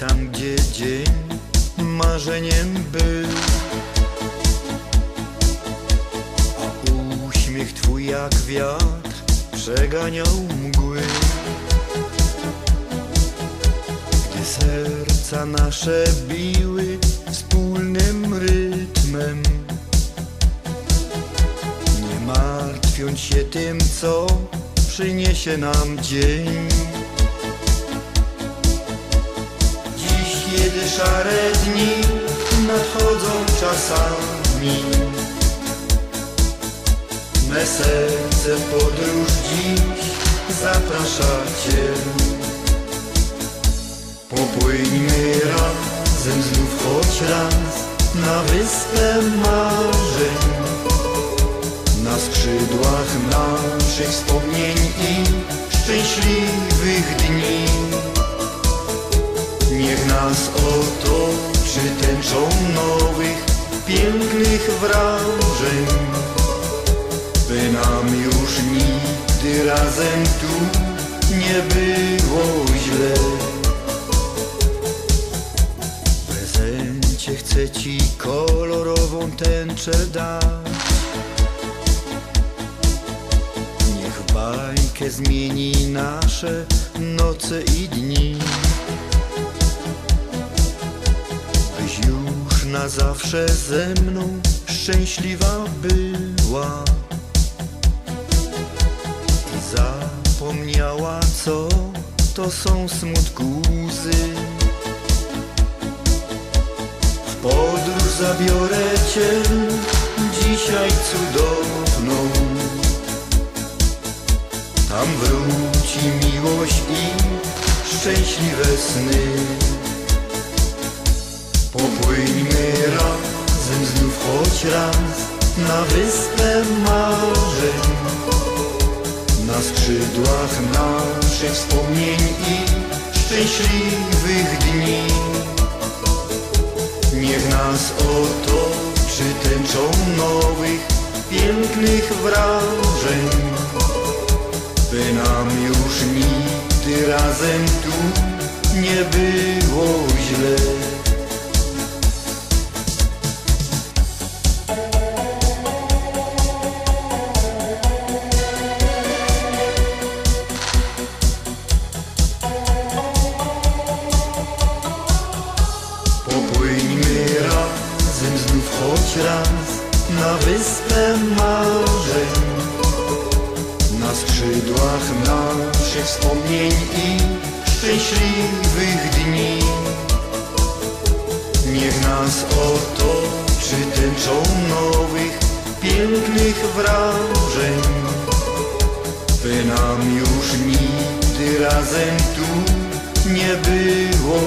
tam gdzie dzień marzeniem był. Uśmiech twój jak wiatr przeganiał mgły. Gdy serca nasze biły wspólnym rytmem. Nie martwiąc się tym co przyniesie nam dzień. Szare dni nadchodzą czasami. Me serce w podróż dziś zaprasza Cię Popłyńmy razem znów choć raz na wyspę marzeń nas otoczy tęczą nowych, pięknych wrażeń. By nam już nigdy razem tu nie było źle. W prezencie chcę Ci kolorową tęczę dać. Niech bajkę zmieni nasze noce i dni na zawsze ze mną szczęśliwa była. I zapomniała co to są smutku łzy. W podróż zabiorę Cię dzisiaj cudowną. Tam wróci miłość i szczęśliwe sny Popłyńmy razem znów choć raz na wyspę marzeń. Na skrzydłach naszych wspomnień i szczęśliwych dni. Niech nas otoczy tęczą nowych, pięknych wrażeń. By nam już nigdy razem tu nie było źle raz na wyspę marzeń. Na skrzydłach naszych wspomnień i szczęśliwych dni. Niech nas otoczy tęczą nowych, pięknych wrażeń. By nam już nigdy razem tu nie było